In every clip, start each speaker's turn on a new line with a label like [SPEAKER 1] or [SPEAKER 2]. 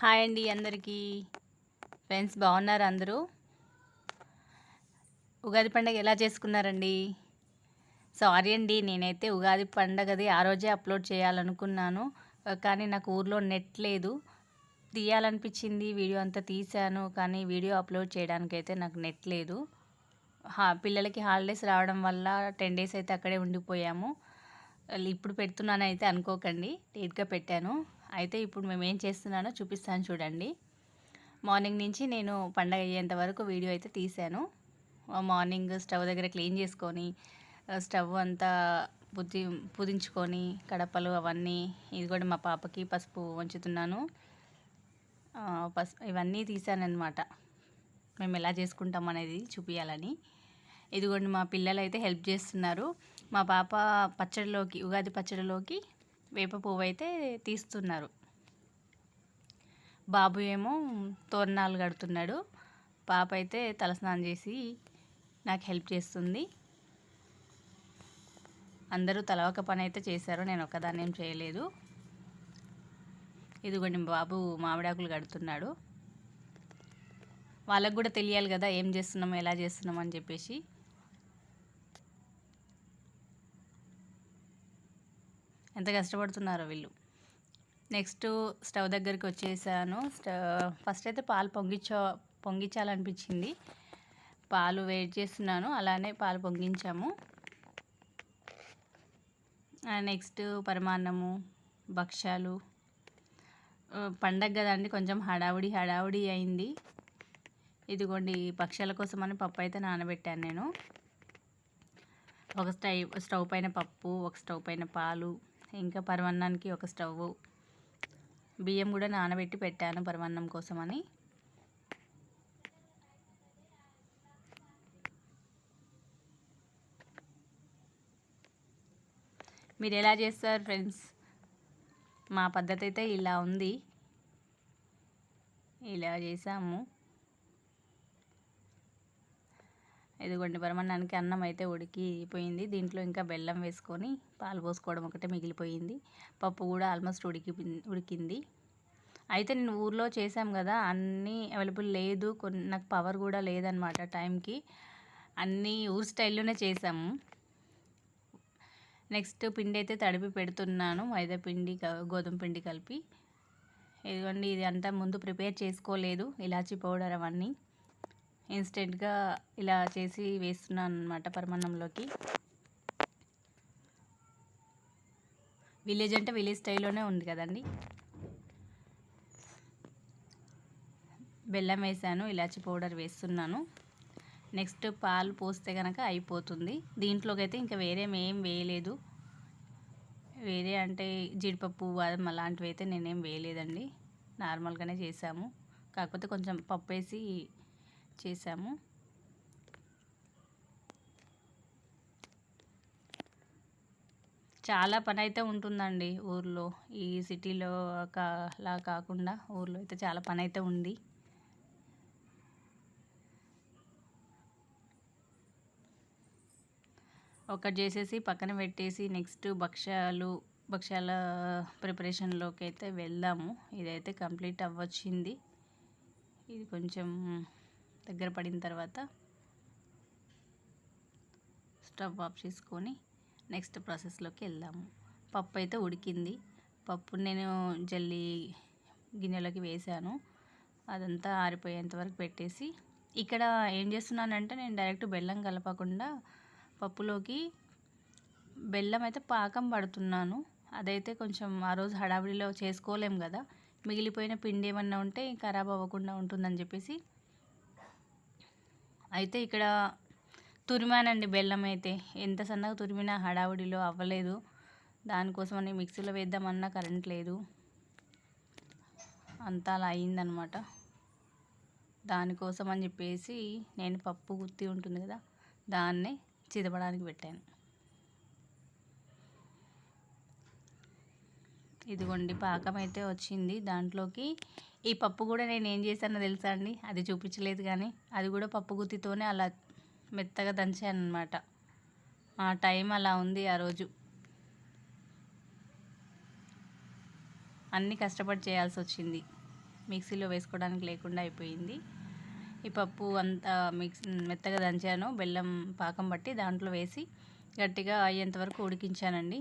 [SPEAKER 1] Hi అండి అందరికీ. Friends బాగున్నారు అందరూ? ఉగాది పండగ ఎలా చేసుకున్నారండి? సారీ అండి నేనైతే ఉగాది పండగది ఆ రోజే అప్లోడ్ చేయాలనుకున్నాను. కానీ నాకు ఊర్లో నెట్ లేదు. తీయాలనిపించింది వీడియో అంతా తీశాను కానీ వీడియో అప్లోడ్ చేయడానికైతే నాకు నెట్ లేదు. హా పిల్లలకి హాలిడేస్ రావడం వల్ల టెన్ డేస్ అయితే అక్కడే ఉండిపోయాము. ఇప్పుడు పెడుతున్నాను అయితే అనుకోకండి. లేట్గా పెట్టాను. అయితే ఇప్పుడు మేము ఏం చేస్తున్నానో చూపిస్తాను చూడండి. మార్నింగ్ నుంచి నేను పండగ అయ్యేంత వరకు వీడియో అయితే తీశాను. మార్నింగ్ స్టవ్ దగ్గర క్లీన్ చేసుకొని స్టవ్ అంతా పుది పుదించుకొని కడపలు అవన్నీ ఇది కూడా మా పాపకి పసుపు వంచుతున్నాను. పసుపు ఇవన్నీ తీసానమాట మేము ఎలా చేసుకుంటాం అనేది చూపించాలని ఇదిగోండి మా పిల్లలు అయితే హెల్ప్ చేస్తున్నారు. మా పాప పచ్చడిలోకి ఉగాది పచ్చడిలోకి వేప పువ్వు అయితే తీస్తున్నారు. బాబు ఏమో తోరణాలు కడుతున్నాడు. పాప అయితే తలస్నానం చేసి నాకు హెల్ప్ చేస్తుంది. అందరూ తల ఒక పని అయితే చేశారు నేను ఒక్కదాన్ని ఏం చేయలేదు. ఇదిగోండి బాబు మామిడాకులు కడుతున్నాడు. వాళ్ళకు కూడా తెలియాలి కదా ఏం చేస్తున్నాం ఎలా చేస్తున్నాం అని చెప్పేసి. ఎంత కష్టపడుతున్నారో వీళ్ళు. నెక్స్ట్ స్టవ్ దగ్గరికి వచ్చేసాను. ఫస్ట్ అయితే పాలు పొంగిచ్చా పొంగించాలనిపించింది. పాలు వెయిట్ చేస్తున్నాను అలానే పాలు పొంగించాము. నెక్స్ట్ పరమాన్నము భక్ష్యాలు. పండగ కదండి కొంచెం హడావుడి హడావుడి అయింది. ఇదిగోండి పక్షాల కోసం అని పప్పు అయితే నానబెట్టాను నేను. ఒక స్టవ్ స్టవ్ పైన పప్పు ఒక స్టవ్ పైన పాలు. ఇంకా పరమాన్నానికి ఒక స్టవ్ బియ్యం కూడా నానబెట్టి పెట్టాను పరమాన్నం కోసమని. మీరు ఎలా చేస్తారు ఫ్రెండ్స్? మా పద్ధతి అయితే ఇలా ఉంది. ఇలా చేసాము. ఇదిగోండి బ్రహ్మాండానికి అన్నం అయితే ఉడికిపోయింది. దీంట్లో ఇంకా బెల్లం వేసుకొని పాలు పోసుకోవడం ఒకటే మిగిలిపోయింది. పప్పు కూడా ఆల్మోస్ట్ ఉడికి ఉడికింది. అయితే నేను ఊర్లో చేసాం కదా అన్నీ అవైలబుల్ లేదు. కొన్ని నాకు పవర్ కూడా లేదనమాట టైంకి. అన్నీ ఊరు స్టైల్లోనే చేసాము నెక్స్ట్ పిండి అయితే తడిపి పెడుతున్నాను. మైదా పిండి గోధుమ పిండి కలిపి. ఇదిగోండి ఇది అంతా ముందు ప్రిపేర్ చేసుకోలేదు. ఇలాచీ పౌడర్ అవన్నీ. ఇన్స్టెంట్గా ఇలా చేసి వేస్తున్నాను అనమాట పరమాన్నంలోకి విలేజ్ అంటే విలేజ్ స్టైల్లోనే ఉంది కదండి. బెల్లం వేసాను ఇలాచి పౌడర్ వేస్తున్నాను. నెక్స్ట్ పాలు పోస్తే కనుక అయిపోతుంది. దీంట్లోకి అయితే ఇంకా వేరే ఏం వేయలేదు. వేరే అంటే జీడిపప్పు బాదం అలాంటివి అయితే నేనేం వేయలేదండి. నార్మల్గానే చేసాము. కాకపోతే కొంచెం పప్పు వేసి చేసాము. చాలా పని అయితే ఉంటుందండి ఊర్లో. ఈ సిటీలో లా కాకుండా ఊర్లో అయితే చాలా పని అయితే ఉంది. ఒకటి చేసేసి పక్కన పెట్టేసి నెక్స్ట్ భక్ష్యాలు భక్ష్యాల ప్రిపరేషన్లోకి అయితే వెళ్దాము. ఇదైతే కంప్లీట్ అవ్వచ్చింది. ఇది కొంచెం దగ్గర పడిన తర్వాత స్టవ్ ఆఫ్ చేసుకొని నెక్స్ట్ ప్రాసెస్లోకి వెళ్దాము. పప్పు అయితే ఉడికింది. పప్పు నేను జల్లి గిన్నెలోకి వేసాను. అదంతా ఆరిపోయేంత వరకు పెట్టేసి ఇక్కడ ఏం చేస్తున్నానంటే నేను డైరెక్ట్ బెల్లం కలపకుండా పప్పులోకి బెల్లం అయితే పాకం పడుతున్నాను. అదైతే కొంచెం ఆ రోజు హడావిడిలో చేసుకోలేం కదా. మిగిలిపోయిన పిండి ఏమన్నా ఉంటే ఖరాబ్ అవ్వకుండా ఉంటుందని చెప్పేసి అయితే ఇక్కడ తురిమానండి బెల్లం అయితే. ఎంత సన్నగా తురిమినా హడావుడిలో అవ్వలేదు. దానికోసమని మిక్సీలో వేద్దామన్నా కరెంట్ లేదు. అంతా అలా అయిందనమాట. దానికోసం అని చెప్పేసి నేను పప్పు గుత్తి ఉంటుంది కదా దాన్నే చిదపడానికి పెట్టాను. ఇదిగోండి పాకం అయితే వచ్చింది. దాంట్లోకి ఈ పప్పు కూడా నేను ఏం చేశానో తెలుసా అండి? అది చూపించలేదు కానీ అది కూడా పప్పు గుత్తితోనే అలా మెత్తగా దంచాను అనమాట ఆ టైం అలా ఉంది ఆ రోజు. అన్నీ కష్టపడి చేయాల్సి వచ్చింది. మిక్సీలో వేసుకోవడానికి లేకుండా అయిపోయింది. ఈ పప్పు అంతా మిక్స్ మెత్తగా దంచాను. బెల్లం పాకం బట్టి దాంట్లో వేసి గట్టిగా అయ్యేంత వరకు ఉడికించానండి.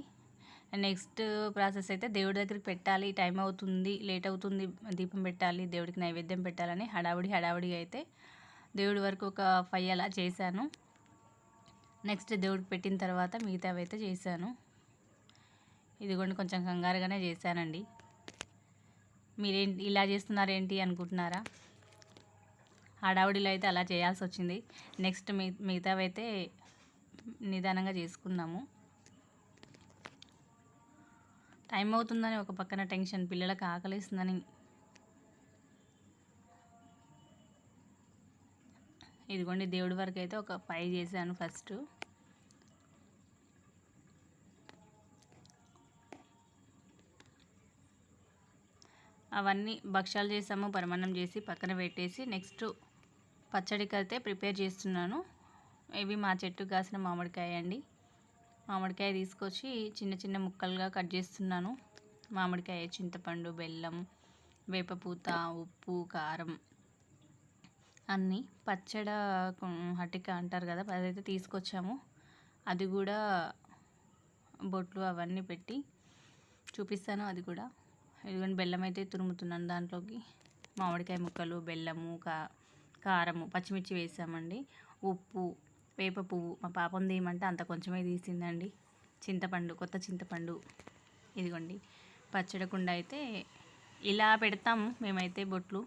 [SPEAKER 1] నెక్స్ట్ ప్రాసెస్ అయితే దేవుడి దగ్గరికి పెట్టాలి టైం అవుతుంది లేట్ అవుతుంది దీపం పెట్టాలి దేవుడికి నైవేద్యం పెట్టాలని హడావుడి హడావుడిగా అయితే దేవుడి వరకు ఒక ఫైవ్ అలా చేశాను. నెక్స్ట్ దేవుడికి పెట్టిన తర్వాత మిగతావి అయితే చేశాను. ఇదిగోండి కొంచెం కంగారుగానే చేశానండి. మీరేంటి ఇలా చేస్తున్నారేంటి అనుకుంటున్నారా? హడావుడిలో అయితే అలా చేయాల్సి వచ్చింది. నెక్స్ట్ మీ మిగతావి అయితే నిదానంగా చేసుకున్నాము టైం అవుతుందని ఒక పక్కన టెన్షన్ పిల్లలకు ఆకలిస్తుందని. ఇదిగోండి దేవుడి వరకు అయితే ఒక ఫైవ్ చేశాను ఫస్ట్. అవన్నీ భక్ష్యాలు చేసాము పరమాన్నం చేసి పక్కన పెట్టేసి నెక్స్ట్ పచ్చడికి అయితే ప్రిపేర్ చేస్తున్నాను. ఇవి మా చెట్టు కాసిన మామిడికాయ అండి మామిడికాయ తీసుకొచ్చి చిన్న చిన్న ముక్కలుగా కట్ చేస్తున్నాను. మామిడికాయ చింతపండు బెల్లం వేపపూత ఉప్పు కారం అన్నీ పచ్చడ హటిక అంటారు కదా అదైతే తీసుకొచ్చాము. అది కూడా బొట్లు అవన్నీ పెట్టి చూపిస్తాను అది కూడా. ఇదిగోండి బెల్లం అయితే తురుముతున్నాను దాంట్లోకి. మామిడికాయ ముక్కలు బెల్లము కా కారము పచ్చిమిర్చి వేసామండి. ఉప్పు వేప పువ్వు. మా పాపం తీయమంటే అంత కొంచెమే తీసిందండి. చింతపండు కొత్త చింతపండు. ఇదిగోండి. పచ్చడకుండా అయితే ఇలా పెడతాము మేమైతే బొట్లు.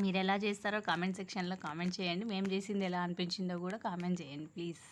[SPEAKER 1] మీరు ఎలా చేస్తారో కామెంట్ సెక్షన్లో కామెంట్ చేయండి. మేము చేసింది ఎలా అనిపించిందో కూడా కామెంట్ చేయండి ప్లీజ్.